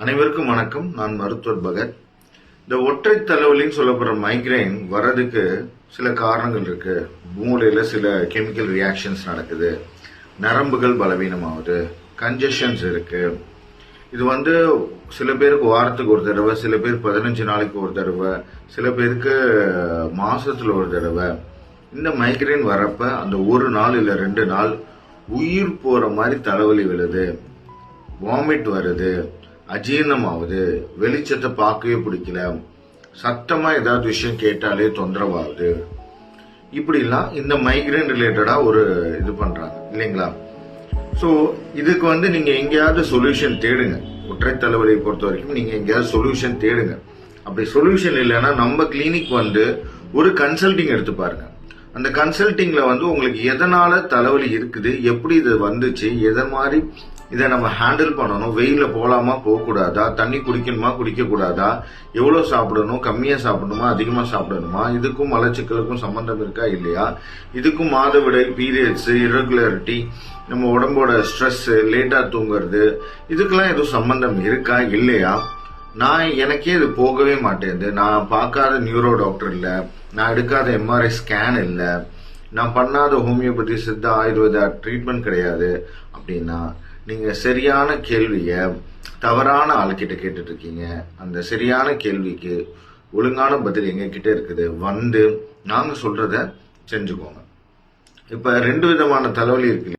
அனைவருக்கும் வணக்கம். நான் மருத்துவர் பகத். இந்த ஒற்றை தலைவலின்னு சொல்லப்படுற மைக்ரைன் வர்றதுக்கு சில காரணங்கள் இருக்கு. மூளையில சில கெமிக்கல் ரியாக்ஷன்ஸ் நடக்குது. நரம்புகள் பலவீனமாகுது. கன்ஜஷன்ஸ் இருக்கு. இது வந்து சில பேருக்கு வாரத்துக்கு ஒரு தடவை சில பேர் பதினஞ்சு நாளைக்கு ஒரு தடவை சில பேருக்கு மாசத்துல ஒரு தடவை. இந்த மைக்ரைன் வரப்ப அந்த ஒரு நாள் இல்ல ரெண்டு நாள் உயிர் போற மாதிரி தலைவலி விழுது. வாமிட் வருது. அஜீரணம் வெளிச்சத்தை பார்க்கவே பிடிக்கல. சத்தமாக ஏதாவது விஷயம் கேட்டாலே தொந்தரவாகுது. இப்படிலாம் இந்த மைக்ரைன் ரிலேட்டடாக ஒரு இது பண்ணுறாங்க இல்லைங்களா? ஸோ இதுக்கு வந்து நீங்கள் எங்கேயாவது சொல்யூஷன் தேடுங்க. ஒற்றை தலைவலியை பொறுத்த வரைக்கும் நீங்கள் எங்கேயாவது சொல்யூஷன் தேடுங்க. அப்படி சொல்யூஷன் இல்லைன்னா நம்ம கிளினிக் வந்து ஒரு கன்சல்டிங் எடுத்து பாருங்க. அந்த கன்சல்டிங்கில் வந்து உங்களுக்கு எதனால தலைவலி இருக்குது எப்படி இது வந்துச்சு எதை மாதிரி இதை நம்ம ஹேண்டில் பண்ணணும். வெயில போகலாமா? போகக்கூடாதா? தண்ணி குடிக்கணுமா? குடிக்கக்கூடாதா? எவ்வளோ சாப்பிடணும்? கம்மியாக சாப்பிடணுமா? அதிகமாக சாப்பிடணுமா? இதுக்கும் மலச்சிக்கலுக்கும் சம்மந்தம் இருக்கா? இல்லையா? இதுக்கும் மாதவிடை பீரியட்ஸ் irregularity நம்ம உடம்போட ஸ்ட்ரெஸ்ஸு லேட்டாக தூங்குறது இதுக்கெல்லாம் எதுவும் சம்மந்தம் இருக்கா? இல்லையா? நான் எனக்கே இது போகவே மாட்டேங்குது. நான் பார்க்காத நியூரோ டாக்டர் இல்லை. நான் எடுக்காத எம்ஆர்ஐ ஸ்கேன் இல்லை. நான் பண்ணாத ஹோமியோபதி சித்த ஆயுர்வேதா ட்ரீட்மெண்ட் கிடையாது. அப்படின்னா நீங்க சரியான கேள்விய தவறான ஆள்கிட்ட கேட்டுட்டு இருக்கீங்க அந்த சரியான கேள்விக்கு ஒழுங்கான பதில் எங்ககிட்ட இருக்குது? வந்து நாங்க சொல்றத செஞ்சுக்கோங்க. இப்ப ரெண்டு விதமான தலைவலி இருக்கு